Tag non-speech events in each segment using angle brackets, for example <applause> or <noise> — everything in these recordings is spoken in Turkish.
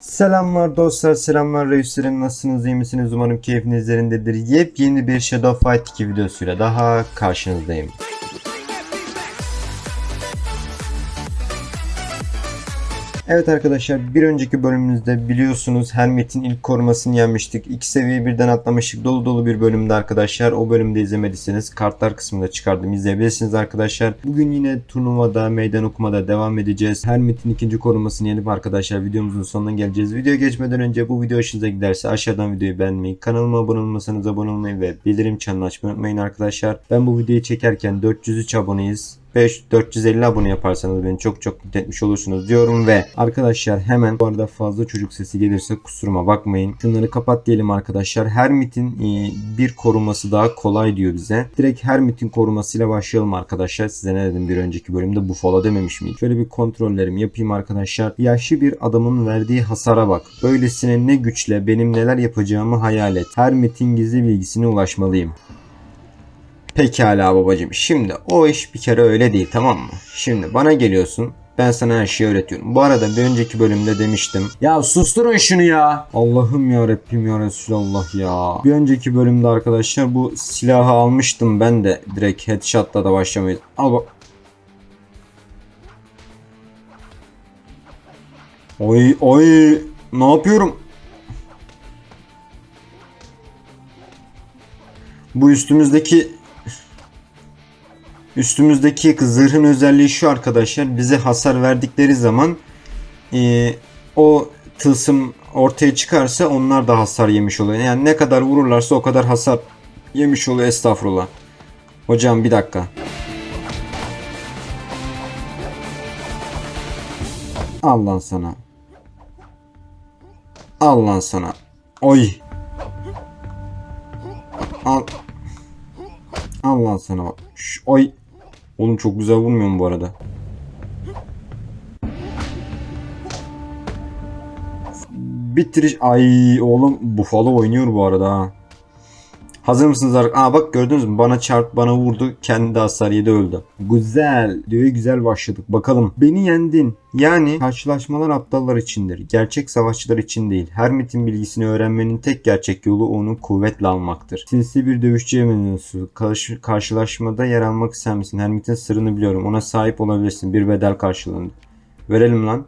Selamlar dostlar, selamlar reislerim. Nasılsınız, iyi misiniz? Umarım keyfiniz yerindedir. Yepyeni bir Shadow Fight 2 videosuyla daha karşınızdayım. Evet arkadaşlar bir önceki bölümümüzde biliyorsunuz Helmet'in ilk korumasını yenmiştik. İki seviye birden atlamıştık. Dolu dolu bir bölümde arkadaşlar. O bölümde izlemediyseniz kartlar kısmında çıkardım. izleyebilirsiniz arkadaşlar. Bugün yine turnuvada meydan okumada devam edeceğiz. Helmet'in ikinci korumasını yenip arkadaşlar videomuzun sonuna geleceğiz. Video geçmeden önce bu video hoşunuza giderse aşağıdan videoyu beğenmeyi, kanalıma abone olmasanız abone olmayı ve bildirim çanını açmayı unutmayın arkadaşlar. Ben bu videoyu çekerken 403 aboneyiz. 5 450 abone yaparsanız beni çok çok mutlu etmiş olursunuz diyorum ve arkadaşlar hemen bu arada fazla çocuk sesi gelirse kusuruma bakmayın. Şunları kapat diyelim arkadaşlar. Hermit'in e, bir koruması daha kolay diyor bize. Direkt Hermit'in korumasıyla başlayalım arkadaşlar. Size ne dedim bir önceki bölümde Buffalo dememiş miyim? Şöyle bir kontrollerimi yapayım arkadaşlar. Yaşlı bir adamın verdiği hasara bak. Böylesine ne güçle benim neler yapacağımı hayal et. Hermit'in gizli bilgisine ulaşmalıyım. Pekala babacığım. Şimdi o iş bir kere öyle değil tamam mı? Şimdi bana geliyorsun. Ben sana her şeyi öğretiyorum. Bu arada bir önceki bölümde demiştim. Ya susturun şunu ya. Allah'ım ya Rabbim ya Resulallah ya. Bir önceki bölümde arkadaşlar bu silahı almıştım ben de. Direkt headshot'la da başlamayız. Al bak. Oy oy. Ne yapıyorum? Bu üstümüzdeki Üstümüzdeki zırhın özelliği şu arkadaşlar. Bize hasar verdikleri zaman e, o tılsım ortaya çıkarsa onlar da hasar yemiş oluyor. Yani ne kadar vururlarsa o kadar hasar yemiş oluyor estağfurullah. Hocam bir dakika. Al lan sana. Al lan sana. Oy. Al. Al lan sana. Şş, oy. Oğlum çok güzel vurmuyor mu bu arada? Bitiriş. Ay oğlum Buffalo oynuyor bu arada ha. Hazır mısınız? Aa bak gördünüz mü? Bana çarp bana vurdu. Kendi de hasar yedi öldü. Güzel. Diyor güzel başladık. Bakalım. Beni yendin. Yani karşılaşmalar aptallar içindir. Gerçek savaşçılar için değil. Hermit'in bilgisini öğrenmenin tek gerçek yolu onu kuvvetle almaktır. Sinsi bir dövüşçüye. Karşı, karşılaşmada yer almak ister misin? Hermit'in sırrını biliyorum. Ona sahip olabilirsin. Bir bedel karşılığında. Verelim lan.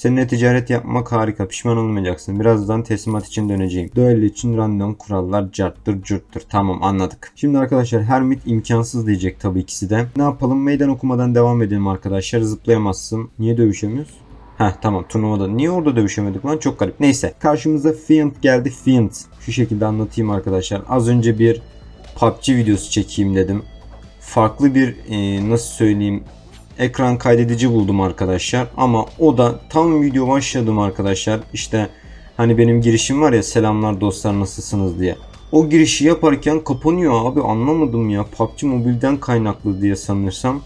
Seninle ticaret yapmak harika. Pişman olmayacaksın. Birazdan teslimat için döneceğim. Duello için random kurallar carttır curttur. Tamam anladık. Şimdi arkadaşlar Hermit imkansız diyecek tabii ikisi de. Ne yapalım? Meydan okumadan devam edelim arkadaşlar. Zıplayamazsın. Niye dövüşemiyoruz? Heh tamam turnuvada. Niye orada dövüşemedik lan? Çok garip. Neyse. Karşımıza Fiend geldi. Fiend. Şu şekilde anlatayım arkadaşlar. Az önce bir PUBG videosu çekeyim dedim. Farklı bir e, nasıl söyleyeyim ekran kaydedici buldum arkadaşlar. Ama o da tam video başladım arkadaşlar. İşte hani benim girişim var ya selamlar dostlar nasılsınız diye. O girişi yaparken kapanıyor abi anlamadım ya. PUBG Mobile'den kaynaklı diye sanırsam.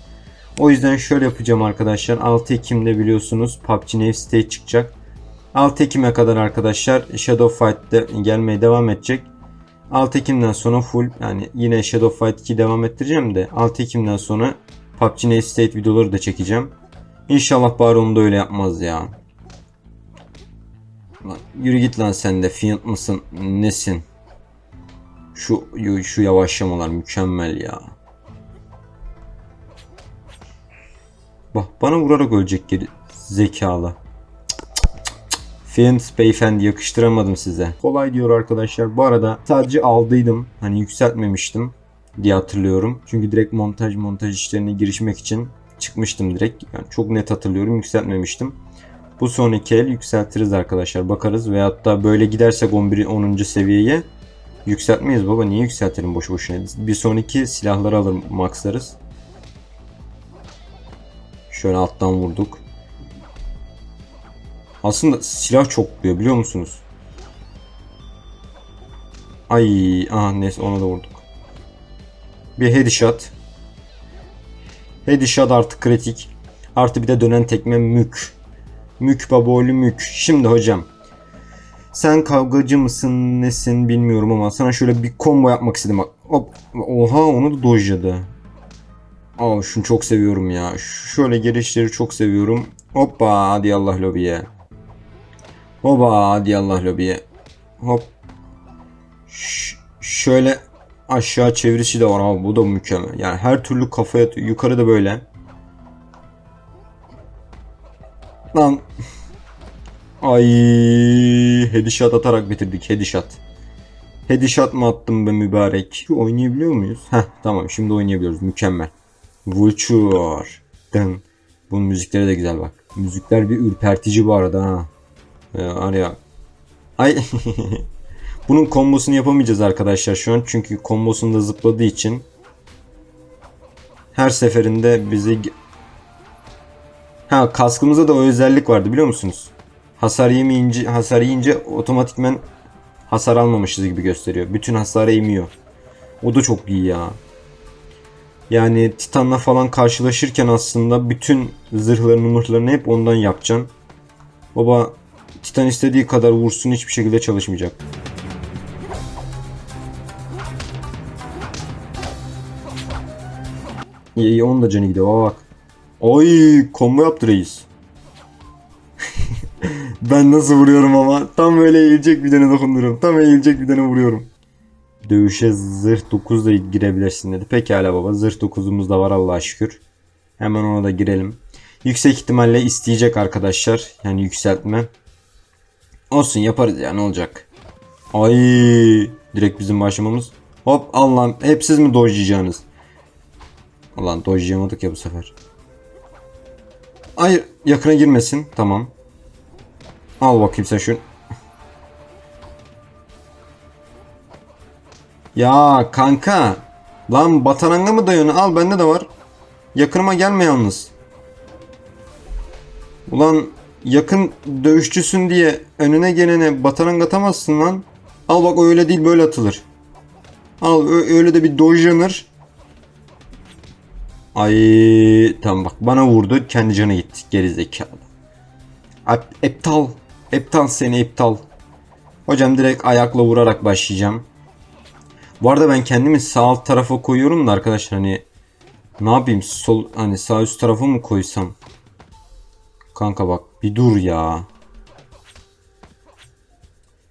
O yüzden şöyle yapacağım arkadaşlar. 6 Ekim'de biliyorsunuz PUBG New State çıkacak. 6 Ekim'e kadar arkadaşlar Shadow Fight'te gelmeye devam edecek. 6 Ekim'den sonra full yani yine Shadow Fight 2 devam ettireceğim de 6 Ekim'den sonra PUBG New State videoları da çekeceğim. İnşallah bari onu da öyle yapmaz ya. Lan yürü git lan sen de Fiend mısın nesin? Şu şu yavaşlamalar mükemmel ya. Bak bana vurarak ölecek geri zekalı. Fiend beyefendi yakıştıramadım size. Kolay diyor arkadaşlar. Bu arada sadece aldıydım. Hani yükseltmemiştim diye hatırlıyorum. Çünkü direkt montaj montaj işlerine girişmek için çıkmıştım direkt. Yani çok net hatırlıyorum yükseltmemiştim. Bu sonraki el yükseltiriz arkadaşlar bakarız. Veyahut da böyle gidersek 11 10. seviyeye yükseltmeyiz baba niye yükseltelim boş boşuna. Bir sonraki silahları alır maxlarız. Şöyle alttan vurduk. Aslında silah çok vuruyor biliyor musunuz? Ay aha neyse ona da vurduk. Bir headshot. Headshot artı kritik. Artı bir de dönen tekme mük. Mük babolü mük. Şimdi hocam. Sen kavgacı mısın nesin bilmiyorum ama sana şöyle bir combo yapmak istedim. Hop. Oha onu da dojladı. Aa şunu çok seviyorum ya. Şöyle gelişleri çok seviyorum. Hoppa hadi Allah lobiye. Hoba hadi Allah lobiye. Hop. Ş- şöyle aşağı çevirişi de var abi bu da mükemmel. Yani her türlü kafaya yukarı da böyle. Lan. Ay headshot atarak bitirdik headshot. Headshot mı attım be mübarek? Oynayabiliyor muyuz? Heh tamam şimdi oynayabiliyoruz mükemmel. Vulture. Dın. Bunun müzikleri de güzel bak. Müzikler bir ürpertici bu arada ha. Ya, var ya. Ay. <laughs> Bunun kombosunu yapamayacağız arkadaşlar şu an. Çünkü kombosunda zıpladığı için her seferinde bizi Ha kaskımızda da o özellik vardı biliyor musunuz? Hasar yemeyince hasar yiyince otomatikmen hasar almamışız gibi gösteriyor. Bütün hasarı emiyor. O da çok iyi ya. Yani Titan'la falan karşılaşırken aslında bütün zırhlarını mırhlarını hep ondan yapacaksın. Baba Titan istediği kadar vursun hiçbir şekilde çalışmayacak. İyi onun da canı gidiyor bak. Oy combo yaptı reis. <laughs> ben nasıl vuruyorum ama tam böyle eğilecek bir tane dokunduruyorum. Tam eğilecek bir tane vuruyorum. Dövüşe zırh 9 da girebilirsin dedi. Pekala baba zırh 9'umuz da var Allah'a şükür. Hemen ona da girelim. Yüksek ihtimalle isteyecek arkadaşlar. Yani yükseltme. Olsun yaparız ya ne olacak. Ay direkt bizim başlamamız. Hop Allah'ım hep siz mi dojlayacaksınız? Ulan dojlayamadık ya bu sefer. Hayır yakına girmesin. Tamam. Al bakayım sen şunu. Ya kanka. Lan bataranga mı dayanıyor? Al bende de var. Yakınıma gelme yalnız. Ulan yakın dövüşçüsün diye önüne gelene batarang atamazsın lan. Al bak öyle değil böyle atılır. Al öyle de bir dojlanır. Ay tamam bak bana vurdu kendi canı gitti gerizekalı. Eptal. Eptal seni eptal. Hocam direkt ayakla vurarak başlayacağım. Bu arada ben kendimi sağ alt tarafa koyuyorum da arkadaşlar hani ne yapayım sol hani sağ üst tarafa mı koysam? Kanka bak bir dur ya.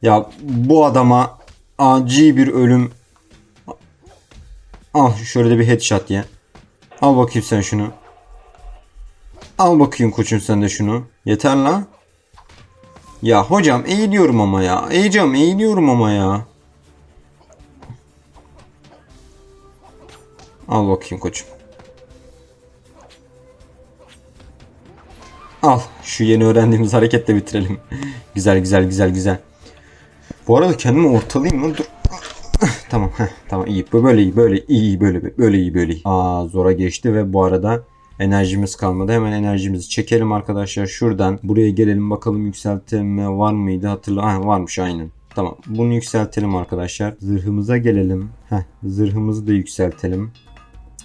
Ya bu adama acil bir ölüm. Al şöyle de bir headshot ya. Al bakayım sen şunu. Al bakayım koçum sen de şunu. Yeter la. Ya hocam eğiliyorum ama ya. Eğeceğim eğiliyorum ama ya. Al bakayım koçum. Al şu yeni öğrendiğimiz hareketle bitirelim. <laughs> güzel güzel güzel güzel. Bu arada kendimi ortalayayım mı? Dur. Tamam heh, tamam iyi. Böyle iyi böyle iyi böyle böyle iyi böyle iyi. Aa zora geçti ve bu arada enerjimiz kalmadı. Hemen enerjimizi çekelim arkadaşlar. Şuradan buraya gelelim bakalım yükseltme var mıydı? Hatırla. Ha, varmış aynen. Tamam. Bunu yükseltelim arkadaşlar. Zırhımıza gelelim. Heh, zırhımızı da yükseltelim.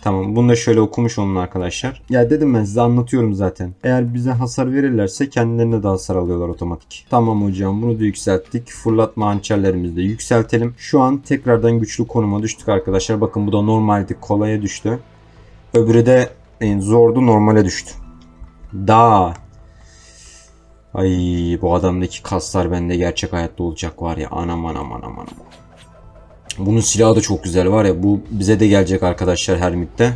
Tamam bunu da şöyle okumuş olun arkadaşlar. Ya dedim ben size anlatıyorum zaten. Eğer bize hasar verirlerse kendilerine de hasar alıyorlar otomatik. Tamam hocam bunu da yükselttik. Fırlatma hançerlerimizi de yükseltelim. Şu an tekrardan güçlü konuma düştük arkadaşlar. Bakın bu da normaldi kolaya düştü. Öbürü de en zordu normale düştü. Da. Ay bu adamdaki kaslar bende gerçek hayatta olacak var ya anam anam anam anam. Bunun silahı da çok güzel var ya bu bize de gelecek arkadaşlar Hermit'te.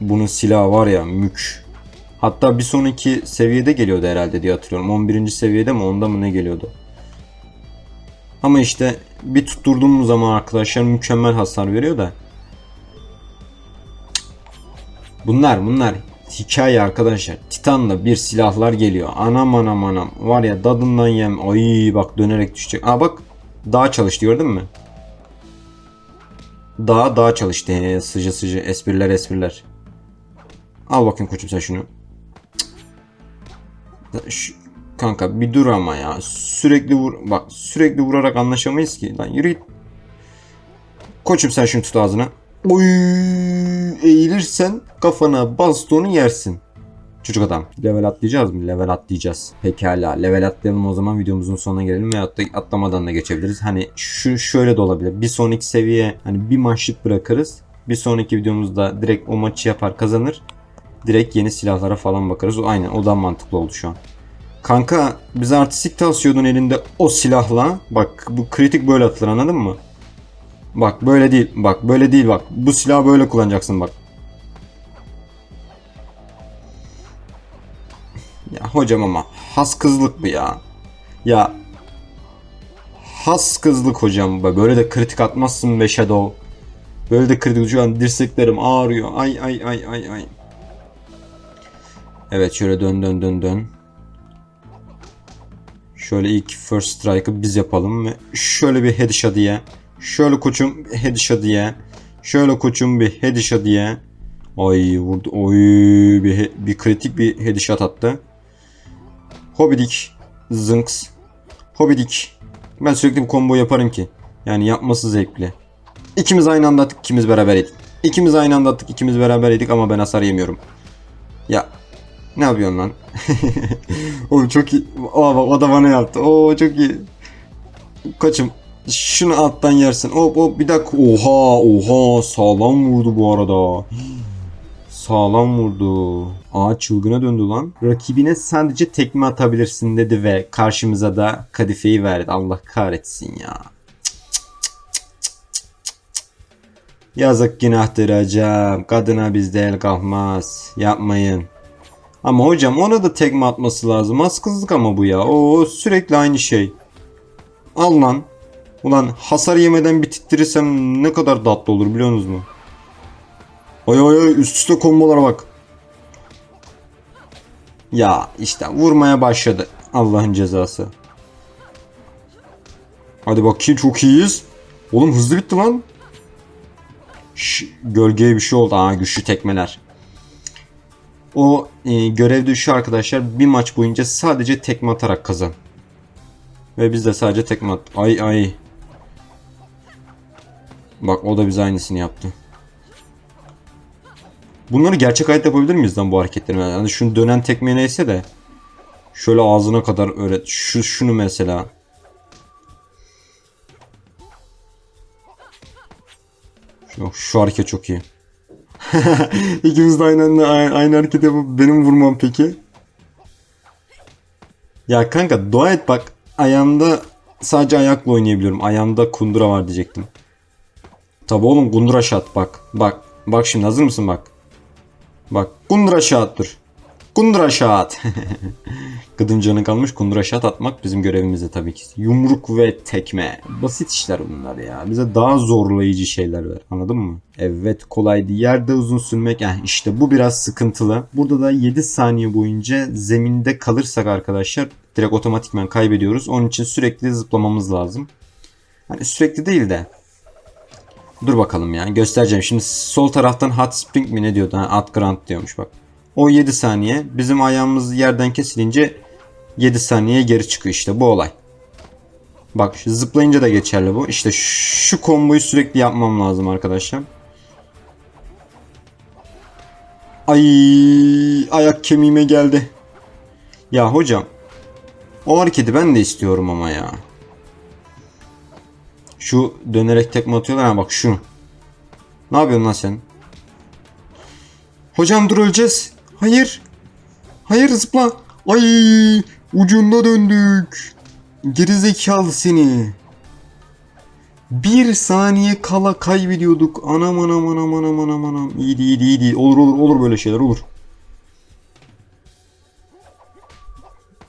Bunun silahı var ya mük. Hatta bir sonraki seviyede geliyordu herhalde diye hatırlıyorum. 11. seviyede mi onda mı ne geliyordu. Ama işte bir tutturduğumuz zaman arkadaşlar mükemmel hasar veriyor da. Bunlar bunlar hikaye arkadaşlar. Titan'la bir silahlar geliyor. Anam anam anam. Var ya dadından yem. Ay bak dönerek düşecek. Aa bak daha çalıştı gördün mü? Daha daha çalıştı. He, sıcı sıcı espriler espriler. Al bakayım koçum sen şunu. Şu, kanka bir dur ama ya. Sürekli vur. Bak sürekli vurarak anlaşamayız ki. Lan yürü git. Koçum sen şunu tut ağzına. Oy eğilirsen kafana bastonu yersin. Çocuk adam. Level atlayacağız mı? Level atlayacağız. Pekala. Level atlayalım o zaman videomuzun sonuna gelelim veyahut da atlamadan da geçebiliriz. Hani şu şöyle de olabilir. Bir sonraki seviye hani bir maçlık bırakırız. Bir sonraki videomuzda direkt o maçı yapar kazanır. Direkt yeni silahlara falan bakarız. O aynen o da mantıklı oldu şu an. Kanka bize artistik tasıyordun elinde o silahla. Bak bu kritik böyle atılır anladın mı? Bak böyle değil. Bak böyle değil bak. Bu silahı böyle kullanacaksın bak. Ya hocam ama has kızlık bu ya. Ya has kızlık hocam be. Böyle de kritik atmazsın be Shadow. Böyle de kritik şu an dirseklerim ağrıyor. Ay ay ay ay ay. Evet şöyle dön dön dön dön. Şöyle ilk first strike'ı biz yapalım ve şöyle bir headshot diye. Şöyle koçum headshot diye. Şöyle koçum bir headshot diye. Ay vurdu. Oy bir, bir kritik bir headshot attı. Hobidik. Zınks. Hobidik. Ben sürekli bir combo yaparım ki. Yani yapması zevkli. İkimiz aynı anda attık, ikimiz beraber yedik. İkimiz aynı anda attık, ikimiz beraber yedik ama ben hasar yemiyorum. Ya ne yapıyorsun lan? <laughs> Oğlum çok iyi. Aa bak o da bana yaptı. Oo çok iyi. Kaçım. Şunu alttan yersin. Hop hop bir dakika. Oha oha sağlam vurdu bu arada. Sağlam vurdu. Aa çılgına döndü lan. Rakibine sadece tekme atabilirsin dedi ve karşımıza da kadifeyi verdi. Allah kahretsin ya. Yazık günahtır hocam. Kadına bizde el kalmaz. Yapmayın. Ama hocam ona da tekme atması lazım. Az kızlık ama bu ya. Oo sürekli aynı şey. Al lan. Ulan hasar yemeden bitittirirsem ne kadar tatlı olur biliyorsunuz mu? Ay ay ay üst üste kombolara bak. Ya işte vurmaya başladı. Allah'ın cezası. Hadi bakayım çok iyiyiz. Oğlum hızlı bitti lan. Şş, gölgeye bir şey oldu. Aa güçlü tekmeler. O e, görevde şu arkadaşlar bir maç boyunca sadece tekme atarak kazan. Ve biz de sadece tekme at. Ay ay. Bak o da bize aynısını yaptı. Bunları gerçek hayatta yapabilir miyiz lan bu hareketleri? Yani şunu dönen tekme neyse de. Şöyle ağzına kadar öğret. Şu şunu mesela. Yok şu hareket çok iyi. <laughs> İkimiz de aynı aynı, aynı hareket yapıp benim vurmam peki. Ya kanka dua et bak ayağımda sadece ayakla oynayabiliyorum. Ayağımda kundura var diyecektim. Tabi oğlum kundura şat bak. Bak. Bak şimdi hazır mısın bak. Bak kundura şat dur. Kundura şat. <laughs> Gıdım canı kalmış kundura şat atmak bizim görevimizde tabii ki. Yumruk ve tekme. Basit işler bunlar ya. Bize daha zorlayıcı şeyler ver. Anladın mı? Evet kolaydı. Yerde uzun sürmek. Eh, işte bu biraz sıkıntılı. Burada da 7 saniye boyunca zeminde kalırsak arkadaşlar direkt otomatikman kaybediyoruz. Onun için sürekli zıplamamız lazım. Hani sürekli değil de Dur bakalım ya göstereceğim. Şimdi sol taraftan hot spring mi ne diyordu? Ha, hot ground diyormuş bak. O 7 saniye. Bizim ayağımız yerden kesilince 7 saniye geri çıkıyor işte bu olay. Bak zıplayınca da geçerli bu. İşte şu komboyu sürekli yapmam lazım arkadaşlar. Ay ayak kemiğime geldi. Ya hocam o hareketi ben de istiyorum ama ya. Şu dönerek tekme atıyorlar ha bak şunu. Ne yapıyorsun lan sen? Hocam dur öleceğiz. Hayır. Hayır zıpla. Ay ucunda döndük. Gerizekalı seni. Bir saniye kala kaybediyorduk. Anam anam anam anam anam anam. İyiydi iyiydi iyiydi. Olur olur olur böyle şeyler olur.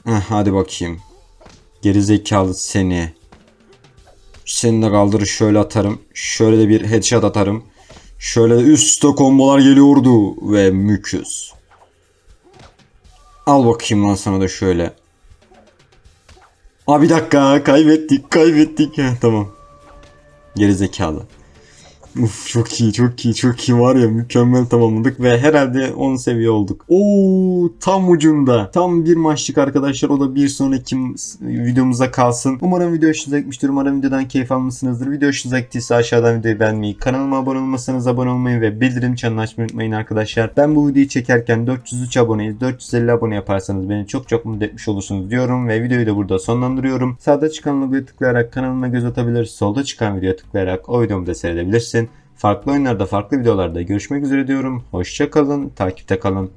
Heh, hadi bakayım. Gerizekalı seni. Seni de kaldırır şöyle atarım. Şöyle de bir headshot atarım. Şöyle de üstte kombolar geliyordu. Ve müküz. Al bakayım lan sana da şöyle. Aa bir dakika kaybettik kaybettik. Heh, tamam. Geri zekalı. <laughs> Uf çok iyi çok iyi çok iyi var ya mükemmel tamamladık ve herhalde 10 seviye olduk. Oo tam ucunda. Tam bir maçlık arkadaşlar o da bir sonraki videomuza kalsın. Umarım video hoşunuza gitmiştir. Umarım videodan keyif almışsınızdır. Video hoşunuza gittiyse aşağıdan videoyu beğenmeyi, kanalıma abone olmasanız abone olmayı ve bildirim çanını açmayı unutmayın arkadaşlar. Ben bu videoyu çekerken 403 aboneyiz. 450 abone yaparsanız beni çok çok mutlu etmiş olursunuz diyorum ve videoyu da burada sonlandırıyorum. Sağda çıkan logoya tıklayarak kanalıma göz atabilirsin. Solda çıkan videoya tıklayarak o videomu da seyredebilirsin. Farklı oyunlarda, farklı videolarda görüşmek üzere diyorum. Hoşça kalın, takipte kalın.